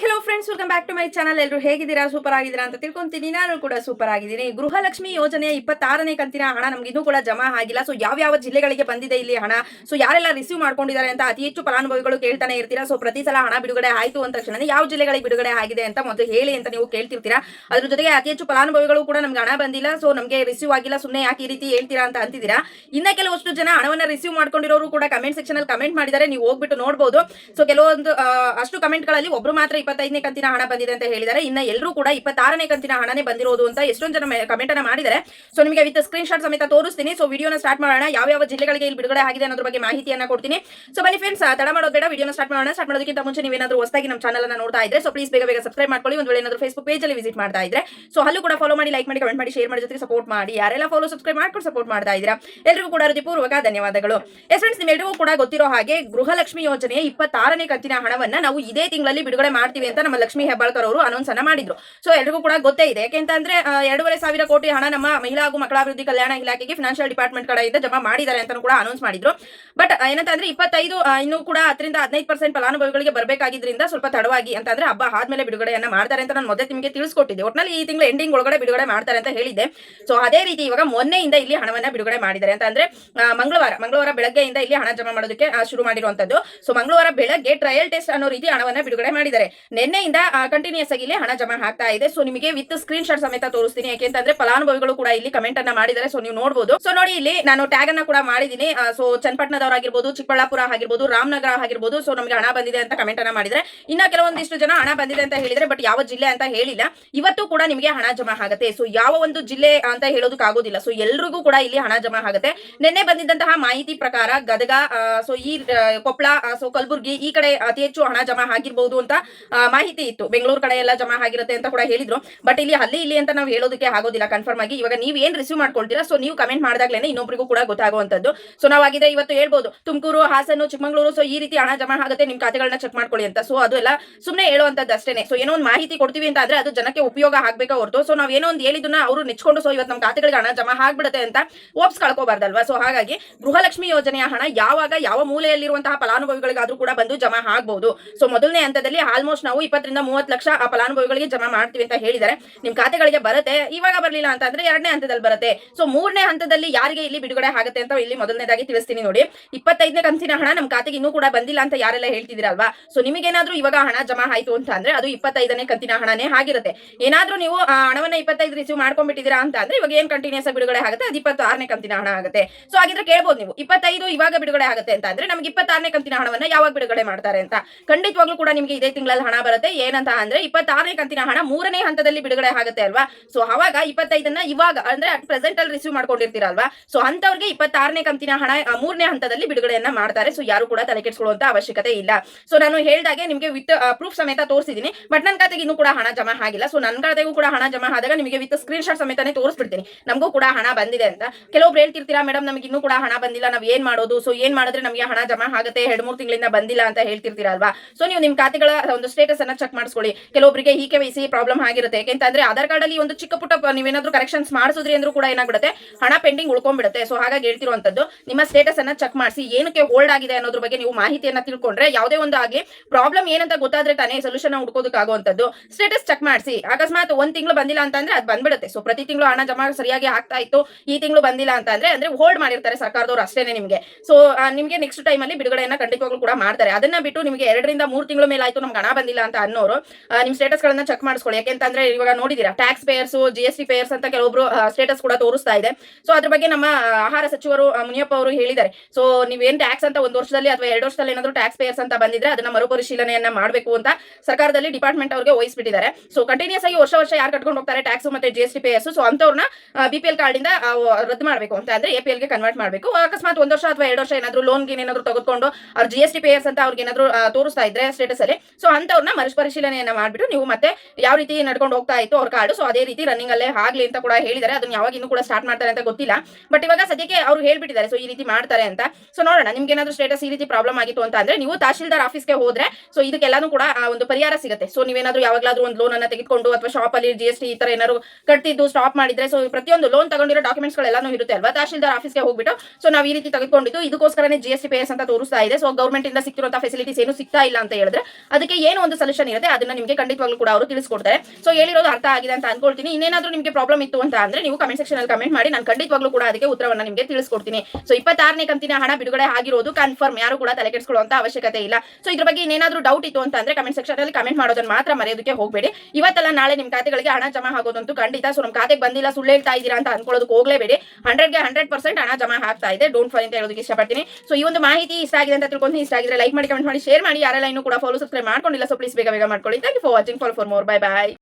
hello friends welcome back to my channel ಎಲ್ಲರೂ ಹೇಗಿದ್ದೀರಾ? Super ಆಗಿದ್ದೀರಾ ಅಂತ ತಿಳ್ಕೊಂತೀನಿ. ನಾನು ಕೂಡ ಸೂಪರ್ ಆಗಿದ್ದೀನಿ. ಗೃಹಲಕ್ಷ್ಮಿ ಯೋಜನೆಯ ಇಪ್ಪತ್ತಾರನೇ ಕಂತಿನ ಹಣ ನಮ್ಗೆ ಇನ್ನೂ ಕೂಡ ಜಮಾ ಆಗಿಲ್ಲ. ಸೊ ಯಾವ ಯಾವ ಜಿಲ್ಲೆಗಳಿಗೆ ಬಂದಿದೆ ಇಲ್ಲಿ ಹಣ? ಸೊ ಯಾರೆಲ್ಲ ರಿಸೀವ್ ಮಾಡ್ಕೊಂಡಿದ್ದಾರೆ ಅಂತ ಅತಿ ಹೆಚ್ಚು ಫಲಾನುಭವಿಗಳು ಕೇಳ್ತಾನೆ ಇರ್ತೀರಾ? ಸೊ ಪ್ರತಿ ಸಲ ಹಣ ಬಿಡುಗಡೆ ಆಯ್ತು ಅಂತ ತಕ್ಷಣ ಯಾವ ಜಿಲ್ಲೆಗಳಿಗೆ ಬಿಡುಗಡೆ ಆಗಿದೆ ಅಂತ ಮೊದಲು ಹೇಳಿ ಅಂತ ನೀವು ಕೇಳ್ತಿರ್ತೀರಾ? ಅದ್ರ ಜೊತೆಗೆ ಅತಿ ಹೆಚ್ಚು ಫಲಾನುಭವಿಗಳು ಕೂಡ ನಮ್ಗೆ ಹಣ ಬಂದಿಲ್ಲ. ಸೊ ನಮಗೆ ರಿಸೀವ್ ಆಗಿಲ್ಲ. ಸುಮ್ಮನೆ ಯಾಕೆ ಈ ರೀತಿ ಹೇಳ್ತೀರಾ ಅಂತ ಅಂತಿದ್ದೀರಾ? ಇನ್ನ ಕೆಲವಷ್ಟು ಜನ ಹಣವನ್ನ ರಿಸೀವ್ ಮಾಡ್ಕೊಂಡಿರೋರು ಕೂಡ ಕಮೆಂಟ್ ಸೆಕ್ಷನ್ ಅಲ್ಲಿ ಕಮೆಂಟ್ ಮಾಡಿದ್ದಾರೆ. ನೀವು ಹೋಗ್ಬಿಟ್ಟು ನೋಡಬಹುದು ಸೊ ಕೆಲವೊಂದು ಅಷ್ಟು ಕಮೆಂಟ್ಗಳಲ್ಲಿ ಒಬ್ರು ಮಾತ್ರ ಇಪ್ಪತ್ತೈದನೇ ಕಂತಿನ ಹಣ ಬಂದಿದೆ ಅಂತ ಹೇಳಿದ್ದಾರೆ. ಇನ್ನ ಎಲ್ಲರೂ ಕೂಡ ಇಪ್ಪತ್ತಾರನೇ ಕಂತಿನ ಹಣನೇ ಬಂದಿರೋದು ಅಂತ ಎಷ್ಟೊಂದು ಜನ ಕಮೆಂಟ್ ಅನ್ನ ಮಾಡಿದ್ದಾರೆ. ಸೊ ನಿಮಗೆ ವಿತ್ ಸ್ಕ್ರೀನ್ ಶಾಟ್ ಸಮೇತ ತೋರಿಸ್ತೀನಿ. ಸೊ ವಿಡಿಯೋನ ಸ್ಟಾರ್ಟ್ ಮಾಡೋಣ. ಯಾವ ಯಾವ ಜಿಲ್ಲೆಗಳಿಗೆ ಇಲ್ಲಿ ಬಿಡುಗಡೆ ಆಗಿದೆ ಅನ್ನೋದ್ರ ಬಗ್ಗೆ ಮಾಹಿತಿಯನ್ನ ಕೊಡ್ತೀನಿ. ಸೊ ಬನ್ನಿ ಫ್ರೆಂಡ್ಸ್ ತಡ ಮಾಡೋದು ಬೇಡ. ವಿಡಿಯೋನ ಸ್ಟಾರ್ಟ್ ಮಾಡೋಣ. ಸ್ಟಾರ್ಟ್ ಮಾಡೋದಕ್ಕಿಂತ ಮುಂಚೆ ನೀವೇನಾದ್ರೂ ಹೊಸದಾಗಿ ನಮ್ಮ ಚಾನಲ್ ಅನ್ನ ನೋಡ್ತಾ ಇದ್ರೆ ಸೊ ಪ್ಲೀಸ್ ಬೇಗ ಬೇಗ ಸಬ್ಸ್ಕ್ರೈಬ್ ಮಾಡ್ಕೊಳ್ಳಿ. ಒಂದು ವೇಳೆ ಏನಾದ್ರು ಫೇಸ್ಬುಕ್ ಪೇಜ್ ಅಲ್ಲಿ ವಿಸಿಟ್ ಮಾಡ್ತಾ ಇದ್ರೆ ಸೊ ಅಲ್ಲೂ ಕೂಡ ಫಾಲೋ ಮಾಡಿ ಲೈಕ್ ಮಾಡಿ ಕಮೆಂಟ್ ಮಾಡಿ ಶೇರ್ ಮಾಡಿ ಜೊತೆಗೆ ಸಪೋರ್ಟ್ ಮಾಡಿ. ಯಾರೆಲ್ಲ ಫಾಲೋ ಸಬ್ಸ್ಕ್ರೈಬ್ ಮಾಡ್ಕೊಂಡು ಸಪೋರ್ಟ್ ಮಾಡ್ತಾ ಇದ್ದೀರಾ ಎಲ್ಲರಿಗೂ ಕೂಡ ಹೃದಯಪೂರ್ವಕ ಧನ್ಯವಾದಗಳು. ಎಸ್ ಫ್ರೆಂಡ್ಸ್ ನಿಮ್ಮೆಲ್ಲರಿಗೂ ಕೂಡ ಗೊತ್ತಿರೋ ಹಾಗೆ ಗೃಹಲಕ್ಷ್ಮಿ ಯೋಜನೆಯ ಇಪ್ಪತ್ತಾರನೇ ಕಂತಿನ ಹಣವನ್ನ ನಾವು ಇದೇ ತಿಂಗಳಲ್ಲಿ ಬಿಡುಗಡೆ ಮಾಡ್ತೀವಿ ಅಂತ ನಮ್ಮ ಲಕ್ಷ್ಮಿ ಹೆಬ್ಬಾಳ್ಕರ್ ಅವರು ಅನೌನ್ಸ್ ಅನ್ನ ಮಾಡಿದ್ರು. ಸೊ ಎಲ್ರಿಗೂ ಕೂಡ ಗೊತ್ತೇ ಇದೆ. ಯಾಕೆಂತಂದ್ರೆ ಎರಡೂವರೆ ಸಾವಿರ ಕೋಟಿ ಹಣ ನಮ್ಮ ಮಹಿಳಾ ಹಾಗೂ ಮಕ್ಕಳ ಅಭಿವೃದ್ಧಿ ಕಲ್ಯಾಣ ಇಲಾಖೆಗೆ ಫಿನಾನ್ಷಿಯಲ್ ಡಿಪಾರ್ಟ್ಮೆಂಟ್ ಕಡೆಯಿಂದ ಜಮಾ ಮಾಡಿದ್ದಾರೆ ಅಂತ ಕೂಡ ಅನೌನ್ಸ್ ಮಾಡಿದ್ರು. ಬಟ್ ಏನಂತಂದ್ರೆ ಇಪ್ಪತ್ತೈದು ಇನ್ನೂ ಕೂಡ ಹತ್ತರಿಂದ ಹದಿನೈದು ಪರ್ಸೆಂಟ್ ಫಲಾನುಭವಿಗಳಿಗೆ ಬರಬೇಕಾಗಿದ್ರಿಂದ ಸ್ವಲ್ಪ ತಡವಾಗಿ ಅಂತಂದ್ರೆ ಹಬ್ಬ ಆದ್ಮೇಲೆ ಬಿಡುಗಡೆಯನ್ನ ಮಾಡ್ತಾರೆ ಅಂತ ನಾನು ಮೊದಲೇ ನಿಮಗೆ ತಿಳಿಸ್ಕೊಟ್ಟಿದ್ದೆ. ಒಟ್ಟಿನಲ್ಲಿ ಈ ತಿಂಗಳು ಎಂಡಿಂಗ್ ಒಳಗಡೆ ಬಿಡುಗಡೆ ಮಾಡ್ತಾರೆ ಅಂತ ಹೇಳಿದ್ದೆ. ಸೊ ಅದೇ ರೀತಿ ಇವಾಗ ಮೊನ್ನೆಯಿಂದ ಇಲ್ಲಿ ಹಣವನ್ನ ಬಿಡುಗಡೆ ಮಾಡಿದ್ದಾರೆ. ಅಂತ ಅಂದ್ರೆ ಮಂಗಳವಾರ ಮಂಗಳವಾರ ಬೆಳಗ್ಗೆಯಿಂದ ಇಲ್ಲಿ ಹಣ ಜಮಾ ಮಾಡೋದಕ್ಕೆ ಶುರು ಮಾಡಿರುವಂತದ್ದು. ಸೊ ಮಂಗಳವಾರ ಬೆಳಗ್ಗೆ ಟ್ರಯಲ್ ಟೆಸ್ಟ್ ಅನ್ನೋ ರೀತಿ ಹಣವನ್ನ ಬಿಡುಗಡೆ ಮಾಡಿದ್ದಾರೆ. ನಿನ್ನೆಯಿಂದ ಕಂಟಿನ್ಯೂಸ್ ಆಗಿ ಇಲ್ಲಿ ಹಣ ಜಮಾ ಆಗ್ತಾ ಇದೆ. ಸೊ ನಿಮಗೆ ವಿತ್ ಸ್ಕ್ರೀನ್ ಶಾಟ್ ಸಮೇತ ತೋರಿಸ್ತೀನಿ. ಯಾಕೆಂತಂದ್ರೆ ಫಲಾನುಭವಿಗಳು ಕೂಡ ಇಲ್ಲಿ ಕಮೆಂಟ್ ಅನ್ನ ಮಾಡಿದರೆ ಸೊ ನೀವು ನೋಡಬಹುದು ಸೊ ನೋಡಿ ಇಲ್ಲಿ ನಾನು ಟ್ಯಾಗ್ ಅನ್ನ ಕೂಡ ಮಾಡಿದೀನಿ ಸೊ ಚನ್ನಪಟ್ಟಣದವರಾಗಿರ್ಬೋದು ಚಿಕ್ಕಬಳ್ಳಾಪುರ ಆಗಿರ್ಬೋದು ರಾಮನಗರ ಆಗಿರ್ಬೋದು ಸೊ ನಮಗೆ ಹಣ ಬಂದಿದೆ ಅಂತ ಕಮೆಂಟ್ ಅನ್ನ ಮಾಡಿದ್ರೆ ಇನ್ನ ಕೆಲವೊಂದಿಷ್ಟು ಜನ ಹಣ ಬಂದಿದೆ ಅಂತ ಹೇಳಿದ್ರೆ ಬಟ್ ಯಾವ ಜಿಲ್ಲೆ ಅಂತ ಹೇಳಿಲ್ಲ. ಇವತ್ತು ಕೂಡ ನಿಮಗೆ ಹಣ ಜಮಾ ಆಗುತ್ತೆ. ಸೊ ಯಾವ ಒಂದು ಜಿಲ್ಲೆ ಅಂತ ಹೇಳೋದಕ್ಕಾಗೋದಿಲ್ಲ ಸೊ ಎಲ್ರಿಗೂ ಕೂಡ ಇಲ್ಲಿ ಹಣ ಜಮಾ ಆಗುತ್ತೆ. ನಿನ್ನೆ ಬಂದಿದ್ದಂತಹ ಮಾಹಿತಿ ಪ್ರಕಾರ ಗದಗ ಸೊ ಈ ಕೊಪ್ಪಳ ಸೊ ಕಲಬುರ್ಗಿ ಈ ಕಡೆ ಅತಿ ಹೆಚ್ಚು ಹಣ ಜಮಾ ಆಗಿರ್ಬೋದು ಅಂತ ಆ, ಮಾಹಿತಿ ಇತ್ತು. ಬೆಂಗಳೂರು ಕಡೆ ಎಲ್ಲ ಜಮಾ ಆಗಿರುತ್ತೆ ಅಂತ ಕೂಡ ಹೇಳಿದ್ರು. ಬಟ್ ಇಲ್ಲಿ ಅಲ್ಲಿ ಇಲ್ಲಿ ಅಂತ ನಾವು ಹೇಳೋದಕ್ಕೆ ಆಗೋದಿಲ್ಲ ಕನ್ಫರ್ಮ್ ಆಗಿ. ಇವಾಗ ನೀವು ಏನ್ ರಿಸೀವ್ ಮಾಡ್ಕೊಳ್ತೀರಾ ಸೊ ನೀವು ಕಮೆಂಟ್ ಮಾಡಿದಾಗ್ಲೇನೆ ಇನ್ನೊಬ್ಬರಿಗೂ ಕೂಡ ಗೊತ್ತಾಗುವಂತದ್ದು ಸೊ ನಾವಾಗಿದೆ ಇವತ್ತು ಹೇಳ್ಬೋದು, ತುಮಕೂರು, ಹಾಸನ, ಚಿಕ್ಕಮಗಳೂರು ಸೊ ಈ ರೀತಿ ಹಣ ಜಮಾ ಆಗುತ್ತೆ, ನಿಮ್ ಖಾತೆಗಳನ್ನ ಚೆಕ್ ಮಾಡ್ಕೊಳ್ಳಿ ಅಂತ. ಸೊ ಅದು ಎಲ್ಲ ಸುಮ್ಮನೆ ಹೇಳುವಂತದ್ದು ಅಷ್ಟೇನೆ. ಸೊ ಏನೋ ಒಂದು ಮಾಹಿತಿ ಕೊಡ್ತೀವಿ ಅಂತ ಆದ್ರೆ ಅದು ಜನಕ್ಕೆ ಉಪಯೋಗ ಆಗ್ಬೇಕಾ ಹೊರತು? ಸೊ ನಾವ್ ಏನೋ ಒಂದು ಹೇಳಿದ್ನ ಅವರು ನೆಚ್ಕೊಂಡು ಸೊ ಇವತ್ತು ನಮ್ಮ ಖಾತೆಗಳಿಗೆ ಹಣ ಜಮಾ ಆಗ್ಬಿಡುತ್ತೆ ಅಂತ ಓಪ್ಸ್ ಕಳ್ಕೋಬಾರ್ದಲ್ವಾ? ಸೊ ಹಾಗಾಗಿ ಗೃಹಲಕ್ಷ್ಮಿ ಯೋಜನೆಯ ಹಣ ಯಾವಾಗ ಯಾವ ಮೂಲೆಯಲ್ಲಿರುವಂತಹ ಫಲಾನುಭವಿಗಳಿಗಾದ್ರೂ ಕೂಡ ಬಂದು ಜಮಾ ಆಗ್ಬಹುದು ಸೊ ಮೊದಲನೇ ಹಂತದಲ್ಲಿ ಆಲ್ಮೋಸ್ಟ್ ನಾವು ಇಪ್ಪತ್ತರಿಂದ ಮೂವತ್ತು ಲಕ್ಷ ಆ ಫಲಾನುಭವಿಗಳಿಗೆ ಜಮಾ ಮಾಡ್ತೀವಿ ಅಂತ ಹೇಳಿದ್ದಾರೆ. ನಿಮ್ಮ ಖಾತೆಗಳಿಗೆ ಬರುತ್ತೆ, ಇವಾಗ ಬರಲಿಲ್ಲ ಅಂತ ಅಂದ್ರೆ ಎರಡನೇ ಹಂತದಲ್ಲಿ ಬರುತ್ತೆ. ಸೊ ಮೂರನೇ ಹಂತದಲ್ಲಿ ಯಾರಿಗೆ ಇಲ್ಲಿ ಬಿಡುಗಡೆ ಆಗುತ್ತೆ ಅಂತ ಇಲ್ಲಿ ಮೊದಲನೇದಾಗಿ ತಿಳಿಸ್ತೀನಿ ನೋಡಿ. ಇಪ್ಪತ್ತೈದನೇ ಕಂತಿನ ಹಣ ನಮ್ಮ ಖಾತೆಗೆ ಇನ್ನೂ ಕೂಡ ಬಂದಿಲ್ಲ ಅಂತ ಯಾರೆಲ್ಲ ಹೇಳ್ತಿದ್ದೀರಲ್ವಾ? ಸೊ ನಿಮಗೇನಾದ್ರೂ ಇವಾಗ ಹಣ ಜಮಾ ಆಯಿತು ಅಂತ ಅಂದ್ರೆ ಅದು ಇಪ್ಪತ್ತೈದನೇ ಕಂತಿನ ಹಣನೇ ಆಗಿರುತ್ತೆ. ಏನಾದ್ರೂ ನೀವು, ಆ, ಹಣವನ್ನ ಇಪ್ಪತ್ತೈದು ರಿಸೀವ್ ಮಾಡ್ಕೊಂಡ್ಬಿಟ್ಟಿದ್ದೀರಾ ಅಂತ ಅಂದ್ರೆ ಇವಾಗ ಏನ್ ಕಂಟಿನ್ಯೂಸ್ ಬಿಡುಗಡೆ ಆಗುತ್ತೆ? ಅದು ಇಪ್ಪತ್ತಾರನೇ ಕಂತಿನ ಹಣ ಆಗುತ್ತೆ. ಸೊ ಹಾಗಿದ್ರೆ ಕೇಳ್ಬೋದು ನೀವು, ಇಪ್ಪತ್ತೈದು ಇವಾಗ ಬಿಡುಗಡೆ ಆಗುತ್ತೆ ಅಂತ ಅಂದ್ರೆ ನಮ್ಗೆ ಇಪ್ಪತ್ತಾರನೇ ಕಂತಿನ ಹಣವನ್ನ ಯಾವಾಗ ಬಿಡುಗಡೆ ಮಾಡ್ತಾರೆ ಅಂತ. ಖಂಡಿತವಾಗ್ಲೂ ಕೂಡ ನಿಮಗೆ ಇದೇ ತಿಂಗಳಲ್ಲಿ ಹಣ ಬರುತ್ತೆ. ಏನಂತ ಅಂದ್ರೆ ಇಪ್ಪತ್ತಾರನೇ ಕಂತಿನ ಹಣ ಮೂರನೇ ಹಂತದಲ್ಲಿ ಬಿಡುಗಡೆ ಆಗುತ್ತೆ ಅಲ್ವಾ? ಸೊ ಅವಾಗ ಇಪ್ಪತ್ತೈದನ್ನ ಇವಾಗ, ಅಂದ್ರೆ ಅಟ್ ಪ್ರೆಸೆಂಟ್ ಅಲ್ಲಿ ರಿಸೀವ್ ಮಾಡ್ಕೊಂಡಿರ್ತೀರಲ್ವಾ? ಸೊ ಅಂತವ್ರಿಗೆ ಇಪ್ಪತ್ತಾರನೇ ಕಂತಿನ ಹಣ ಮೂರನೇ ಹಂತದಲ್ಲಿ ಬಿಡುಗಡೆಯನ್ನ ಮಾಡ್ತಾರೆ. ಸೊ ಯಾರು ಕೂಡ ತಲೆ ಕೆಡಿಸ್ಕೊಳ್ಳುವಂತ ಅವಶ್ಯಕತೆ ಇಲ್ಲ. ಸೊ ನಾನು ಹೇಳ್ದಾಗೆ ನಿಮಗೆ ವಿತ್ ಪ್ರೂಫ್ ಸಮೇತ ತೋರಿಸಿದೀನಿ. ಬಟ್ ನನ್ನ ಖಾತೆಗೆ ಇನ್ನೂ ಕೂಡ ಹಣ ಜಮಾ ಆಗಿಲ್ಲ. ಸೊ ನನ್ನ ಖಾತೆಗೂ ಕೂಡ ಹಣ ಜಮಾ ಆದಾಗ ನಿಮಗೆ ವಿತ್ ಸ್ಕ್ರೀನ್ ಶಾಟ್ ಸಮೇತನೇ ತೋರಿಸ್ಬಿಡ್ತೀನಿ. ನಮಗೂ ಕೂಡ ಹಣ ಬಂದಿದೆ ಅಂತ. ಕೆಲವೊಬ್ರು ಹೇಳ್ತಿರ್ತೀರಾ ಮೇಡಮ್ ನಮಗೆ ಇನ್ನೂ ಕೂಡ ಹಣ ಬಂದಿಲ್ಲ. ನಾವು ಏನ್ ಮಾಡೋದು? ಸೊ ಏನ್ ಮಾಡಿದ್ರೆ ನಮಗೆ ಹಣ ಜಮಾ ಆಗುತ್ತೆ? ಎರಡು ಮೂರು ತಿಂಗಳಿಂದ ಬಂದಿಲ್ಲ ಅಂತ ಹೇಳ್ತಿರ್ತೀರಲ್ವಾ? ಸೊ ನೀವು ನಿಮ್ ಖಾತೆಗಳ ಒಂದು ಸ್ಟೇಟಸ್ ಅನ್ನ ಚೆಕ್ ಮಾಡಿಸ್ಕೊಳ್ಳಿ. ಕೆಲವೊಬ್ಬರಿಗೆ ವೈ ಸಿ ಪ್ರಾಬ್ಲಮ್ ಆಗಿರುತ್ತೆ. ಯಾಕೆಂತಂದ್ರೆ ಆಧಾರ್ ಕಾರ್ಡ್ ಅಲ್ಲಿ ಒಂದು ಚಿಕ್ಕ ಪುಟ್ಟ ನೀವೇನಾದ್ರೂ ಕರೆಕ್ಷನ್ಸ್ ಮಾಡಿಸಿದ್ರಿ ಅಂದ್ರೂ ಕೂಡ ಏನಾಗ್ಬಿಡುತ್ತೆ? ಹಣ ಪೆಂಡಿಂಗ್ ಉಳ್ಕೊಂಡ್ಬಿಡುತ್ತೆ. ಸೊ ಹಾಗಾಗಿ ಹೇಳ್ತಿರುವಂತದ್ದು ನಿಮ್ಮ ಸ್ಟೇಟಸ್ ಅನ್ನ ಚೆಕ್ ಮಾಡಿಸಿ, ಏನಕ್ಕೆ ಹೋಲ್ಡ್ ಆಗಿದೆ ಅನ್ನೋದ್ರ ಬಗ್ಗೆ ನೀವು ಮಾಹಿತಿಯನ್ನ ತಿಳ್ಕೊಂಡ್ರೆ ಯಾವುದೇ ಒಂದು ಆಗ್ಲಿ ಪ್ರಾಬ್ಲಮ್ ಏನಂತ ಗೊತ್ತಾದ್ರೆ ತಾನೇ ಸೊಲ್ಯೂಷನ್ ಹುಡ್ಕೋದಕ್ಕಾಗುವಂತದ್ದು ಸ್ಟೇಟಸ್ ಚೆಕ್ ಮಾಡಿಸಿ. ಅಕಸ್ಮಾತ್ ಒಂದ್ ತಿಂಗಳು ಬಂದಿಲ್ಲ ಅಂತಂದ್ರೆ ಅದು ಬಂದ್ಬಿಡುತ್ತೆ. ಸೊ ಪ್ರತಿ ತಿಂಗಳು ಹಣ ಜಮಾ ಸರಿಯಾಗಿ ಆಗ್ತಾ ಇತ್ತು, ಈ ತಿಂಗಳು ಬಂದಿಲ್ಲ ಅಂತ ಅಂದ್ರೆ ಅಂದ್ರೆ ಹೋಲ್ಡ್ ಮಾಡಿರ್ತಾರೆ ಸರ್ಕಾರದವರು ಅಷ್ಟೇನೆ ನಿಮಗೆ. ಸೊ ನಿಮಗೆ ನೆಕ್ಸ್ಟ್ ಟೈಮ್ ಅಲ್ಲಿ ಬಿಡುಗಡೆಯನ್ನ ಖಂಡಿತವಾಗ್ಲೂ ಕೂಡ ಮಾಡ್ತಾರೆ. ಅದನ್ನ ಬಿಟ್ಟು ನಿಮಗೆ ಎರಡರಿಂದ ಮೂರು ತಿಂಗಳ ಮೇಲೆ ಆಯ್ತು ನಮ್ಗೆ ಹಣ ಬಂದಿಲ್ಲ ಅಂತ ಅನ್ನೋರು ಆ, ನಿಮ್ ಸ್ಟೇಟಸ್ ಗಳನ್ನ ಚೆಕ್ ಮಾಡಿಸ್ಕೊಳ್ಳಿ. ಯಾಕೆಂತಂದ್ರೆ ಇವಾಗ ನೋಡಿದೀರಾ tax payers G S T payers ಅಂತ ಕೆಲವೊಬ್ರು ಸ್ಟೇಟಸ್ ಕೂಡ ತೋರಿಸ್ತಾ ಇದೆ. ಸೊ ಅದ್ರ ಬಗ್ಗೆ ನಮ್ಮ ಆಹಾರ ಸಚಿವರು ಮುನಿಯಪ್ಪ ಅವರು ಹೇಳಿದ್ದಾರೆ. ಸೊ ನೀವೇನ್ ಟ್ಯಾಕ್ಸ್ ಅಂತ ಒಂದು ವರ್ಷದಲ್ಲಿ ಅಥವಾ ಎರಡು ವರ್ಷದಲ್ಲಿ ಏನಾದ್ರು ಟ್ಯಾಕ್ಸ್ ಪೇಯರ್ಸ್ ಅಂತ ಬಂದಿದ್ರೆ ಅದನ್ನ ಮರುಪರಿಶೀಲನೆಯನ್ನ ಮಾಡಬೇಕು ಅಂತ ಸರ್ಕಾರದಲ್ಲಿ ಡಿಪಾರ್ಟ್ಮೆಂಟ್ ಅವರಿಗೆ ವಹಿಸ್ಬಿಟ್ಟಿದ್ದಾರೆ. ಸೊ ಕಂಟಿನ್ಯೂಸ್ ಆಗಿ ವರ್ಷ ವರ್ಷ ಯಾರು ಕಟ್ಕೊಂಡು ಹೋಗ್ತಾರೆ ಟ್ಯಾಕ್ಸ್ ಮತ್ತೆ G S T payers so ಅಂತವ್ರನ್ನ B P card ಇಂದ ರದ್ದು ಮಾಡಬೇಕು ಅಂತ ಅಂದ್ರೆ ಎ ಪಿ ಎಲ್ಗೆ ಕನ್ವರ್ಟ್ ಮಾಡಬೇಕು. ಅಕಸ್ಮಾತ್ ಒಂದ್ ವರ್ಷ ಅಥವಾ ಎರಡು ವರ್ಷ ಏನಾದ್ರು ಲೋನ್ ಏನಾದ್ರು ತಗೊಂಡು ಅವ್ರ ಜಿ ಎಸ್ ಟಿ ಪೇಯರ್ಸ್ ಅಂತ ಅವ್ರಿಗೆ ಏನಾದ್ರು ತೋರಿಸ್ತಾ ಇದ್ರೆ ಸ್ಟೇಟಸ್ ಅಲ್ಲಿ. ಸೊ ಅಂತವ್ರನ್ನ ಮರುಪರಿಶೀಲನೆಯನ್ನ ಮಾಡ್ಬಿಟ್ಟು ನೀವು ಮತ್ತೆ ಯಾವ ರೀತಿ ನಡ್ಕೊಂಡು ಹೋಗ್ತಾ ಇತ್ತು ಅವ್ರ ಕಾರ್ಡ್? ಸೊ ಅದೇ ರೀತಿ ರನ್ನಿಂಗ್ ಅಲ್ಲೇ ಆಗ್ಲಿ ಅಂತ ಕೂಡ ಹೇಳಿದ್ದಾರೆ. ಅದನ್ನ ಯಾವಾಗ ಇನ್ನೂ ಕೂಡ ಸ್ಟಾರ್ಟ್ ಮಾಡ್ತಾರೆ ಅಂತ ಗೊತ್ತಿಲ್ಲ. ಬಟ್ ಇವಾಗ ಸದ್ಯಕ್ಕೆ ಅವ್ರು ಹೇಳ್ಬಿಟ್ಟಿದ್ದಾರೆ. ಸೊ ಈ ರೀತಿ ಮಾಡ್ತಾರೆ ಅಂತ. ಸೊ ನೋಡೋಣ. ನಿಮ್ಗೆ ಏನಾದ್ರು ಸ್ಟೇಟಸ್ ಈ ರೀತಿ ಪ್ರಾಬ್ಲಮ್ ಆಗಿತ್ತು ಅಂತ ಅಂದ್ರೆ ನೀವು ತಹಶೀಲ್ದಾರ್ ಆಫೀಸ್ಗೆ ಹೋದ್ರೆ ಸೊ ಇದಕ್ಕೆಲ್ಲಾನು ಕೂಡ ಒಂದು ಪರಿಹಾರ ಸಿಗುತ್ತೆ. ಸೊ ನೀವೇನಾದ್ರೂ ಯಾವಾಗಲಾದ್ರೂ ಒಂದು ಲೋನ್ ಅನ್ನ ತೆಗೆದುಕೊಂಡು ಅಥವಾ ಶಾಪ್ ಅಲ್ಲಿ ಜಿ ಎಸ್ ಟಿ ಈ ತರ ಏನಾದ್ರು ಕಟ್ತಿದ್ದು ಸ್ಟಾಪ್ ಮಾಡಿದ್ರೆ ಸೊ ಪ್ರತಿಯೊಂದು ಲೋನ್ ತಗೊಂಡಿರೋ ಡಾಕ್ಯುಮೆಂಟ್ಸ್ ಗಳೆಲ್ಲಾನು ಇರುತ್ತೆ ಅಲ್ವಾ? ತಹಶೀಲ್ದಾರ್ ಆಫೀಸ್ಗೆ ಹೋಗ್ಬಿಟ್ಟು ಸೊ ನಾವು ಈ ರೀತಿ ತೆಗೆದುಕೊಂಡಿದ್ದು, ಇದಕ್ಕೋಸ್ಕರನೇ ಜಿ ಎಸ್ ಟಿ ಪೇಸ್ ಅಂತ ತೋರಿಸ್ತಾ ಇದೆ. ಸೊ ಗೌರ್ಮೆಂಟ್ ಇಂದ ಸಿಕ್ತಿರುವಂತಹ ಫೆಸಿಲಿಟೀಸ್ ಏನು ಸಿಗ್ತಾ ಇಲ್ಲ ಅಂತ ಹೇಳಿದ್ರೆ, ಅದಕ್ಕೆ ಏನು ಒಂದು ಸೊಲ್ಯೂಷನ್ ಸೆಕ್ಷನ್ ಇರುತ್ತೆ, ಅದನ್ನ ನಿಮಗೆ ಖಂಡಿತವಾಗ್ಲೂ ಕೂಡ ಅವರು ತಿಳಿಸ್ಕೊಡ್ತಾರೆ. ಸೊ ಹೇಳಿರೋದು ಅರ್ಥ ಆಗಿದೆ ಅಂತ ಅನ್ಕೊಳ್ತೀನಿ. ಇನ್ನೇನಾದ್ರೂ ನಿಮಗೆ ಪ್ರಾಬ್ಲಮ್ ಇತ್ತು ಅಂತ ಅಂದ್ರೆ ನೀವು ಕಮೆಂಟ್ ಸೆಕ್ಷನ್ ಅಲ್ಲಿ ಕಮೆಂಟ್ ಮಾಡಿ, ನಾನು ಖಂಡಿತವಾಗ್ಲೂ ಕೂಡ ಅದಕ್ಕೆ ಉತ್ತರವನ್ನ ನಿಮಗೆ ತಿಳಿಸ್ಕೊಡ್ತೀನಿ. ಸೊ ಇಪ್ಪತ್ತಾರನೇ ಕಂತಿನ ಹಣ ಬಿಡುಗಡೆ ಆಗಿರೋದು ಕನ್ಫರ್ಮ್ ಯಾರು ಕೂಡ ತಲೆ ಕೆಡಿಸ್ಕೊಳ್ಳುವಂತ ಅವಶ್ಯಕತೆ ಇಲ್ಲ. ಸೊ ಇದ್ರ ಬಗ್ಗೆ ಇನ್ನೇನಾದ್ರೂ ಡೌಟ್ ಇತ್ತು ಅಂತ ಅಂದ್ರೆ ಕಮೆಂಟ್ ಸೆಕ್ಷನ್ ಅಲ್ಲಿ ಕಮೆಂಟ್ ಮಾಡೋದನ್ನ ಮಾತ್ರ ಮರೆಯೋದಕ್ಕೆ ಹೋಗಬೇಡಿ. ಇವತ್ತಲ್ಲ ನಾಳೆ ನಿಮ್ಮ ಖಾತೆಗಳಿಗೆ ಹಣ ಜಮಾ ಆಗೋದಂತೂ ಖಂಡಿತ. ಸೊ ನಮ್ಮ ಖಾತೆಗೆ ಬಂದಿಲ್ಲ, ಸುಳ್ಳು ಹೇಳ್ತಾ ಇದ್ದೀರಾ ಅಂತ ಅನ್ಕೊಳ್ಳೋದಕ್ಕೆ ಹೋಗಲೇಬೇಡಿ. ಹಂಡ್ರೆಡ್ಗೆ ಹಂಡ್ರೆಡ್ ಪರ್ಸೆಂಟ್ ಹಣ ಜಮಾ ಆಗ್ತಾ ಇದೆ. ಡೋಂಟ್ ಫಾರ್ ಅಂತ ಹೇಳೋದಕ್ಕೆ ಇಷ್ಟಪಡ್ತೀನಿ. ಸೊ ಈ ಒಂದು ಮಾಹಿತಿ ಇಷ್ಟ ಆಗಿದೆ ಅಂತ ತಿಳ್ಕೊಂಡು ಇಷ್ಟ ಆಗಿದ್ರೆ ಲೈಕ್ ಮಾಡಿ ಕಮೆಂಟ್ ಮಾಡಿ ಶೇರ್ ಮಾಡಿ. ಯಾರೆಲ್ಲ ಇನ್ನೂ ಕೂಡ ಫಾಲೋ ಸಬ್ಸ್ಕ್ರೈಬ್ ಮಾಡ್ಕೊಂಡಿಲ್ಲ ಸೊ ಪ್ಲೀಸ್ ಬೇಗ ಮಾಡ್ಕೊಳ್ಳಿ. Thank you for watching follow for more bye bye